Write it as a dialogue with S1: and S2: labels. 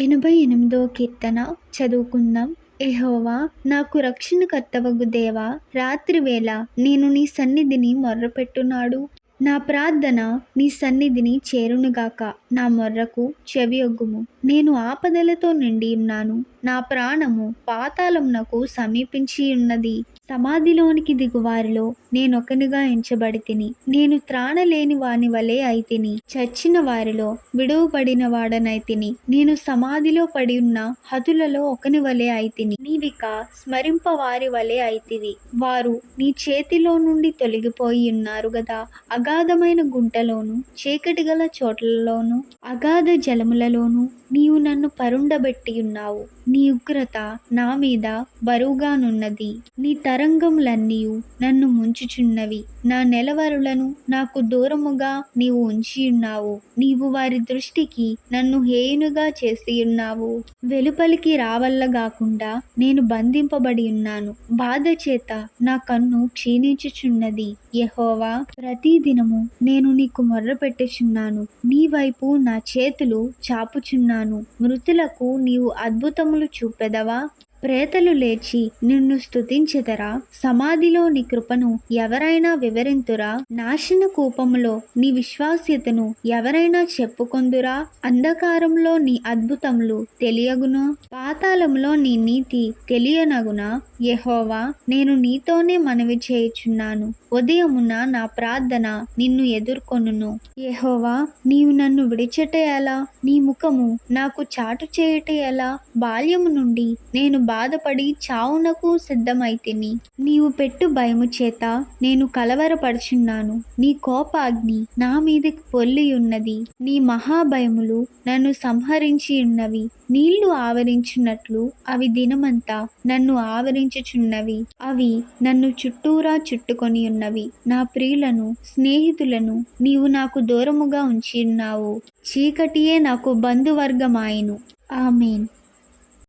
S1: ఎనభై ఎనిమిదో కీర్తన చదువుకుందాం. ఎహోవా నాకు రక్షణకర్తవగు దేవా రాత్రివేళ నేను నీ సన్నిధిని మొర్రపెట్టున్నాడు. నా ప్రార్థన నీ సన్నిధిని చేరునుగాక. నా మొర్రకు చెవియొగ్గుము. నేను ఆపదలతో నిండి ఉన్నాను. నా ప్రాణము పాతాళమునకు సమీపించి ఉన్నది. సమాధిలోనికి దిగువారిలో నేనొకనిగా ఎంచబడి తిని నేను త్రాణలేని వాని వలె అయితిని. చచ్చిన వారిలో విడువబడిన వాడనైతిని. నేను సమాధిలో పడి ఉన్న హతులలో ఒకని వలె అయితిని. నీవిక స్మరింప వారి వలె అయితివి. వారు నీ చేతిలో నుండి తొలగిపోయి ఉన్నారు గదా. అగాధమైన గుంటలోను చీకటి గల చోట్లలోను అగాధ జలములలోను నీవు నన్ను పరుండబెట్టి ఉన్నావు నీ ఉగ్రత నా మీద బరువుగానున్నది. నీ తరంగములన్నీ నన్ను ముంచుచున్నవి. నా నెలవరులను నాకు దూరముగా నీవు ఉంచి ఉన్నావు నీవు వారి దృష్టికి నన్ను హేయునుగా చేసి ఉన్నావు వెలుపలికి రావల్లగాకుండా నేను బంధింపబడి ఉన్నాను బాధ చేత నా కన్ను క్షీణించుచున్నది. యహోవా ప్రతిదినము నేను నీకు మొర్రపెట్టుచున్నాను. నీ వైపు నా చేతులు చాపుచున్నాను. మృతులకు నీవు అద్భుతము చూపెదవా? ప్రేతలు లేచి నిన్ను స్థుతించెదరా సమాధిలో నీ కృపను ఎవరైనా వివరింతురా? నాశన కూపములో నీ విశ్వాస్యతను ఎవరైనా చెప్పుకొందురా? అంధకారంలో నీ అద్భుతములు తెలియగునా? పాతాళంలో నీ నీతి తెలియనగునా? యెహోవా నేను నీతోనే మనవి చేయుచున్నాను. ఉదయమున నా ప్రార్థన నిన్ను ఎదుర్కొనును. యహోవా నీవు నన్ను విడిచెట ఎలా? నీ ముఖము నాకు చాటు చేయుట ఎలా? బాల్యము నుండి నేను బాధపడి చావునకు సిద్ధమైతిని. నీవు పెట్టు భయము చేత నేను కలవరపడుచున్నాను. నీ కోపాగ్ని నా మీదకి పొల్లి ఉన్నది నీ మహాభయములు నన్ను సంహరించి ఉన్నవి నీళ్ళు ఆవరించున్నట్లు అవి దినమంతా నన్ను ఆవరించుచున్నవి. అవి నన్ను చుట్టూరా చుట్టుకొని ఉన్నవి నా ప్రియులను స్నేహితులను నీవు నాకు దూరముగా ఉంచి ఉన్నావు చీకటియే నాకు బంధువర్గమాయను. ఆమెన్.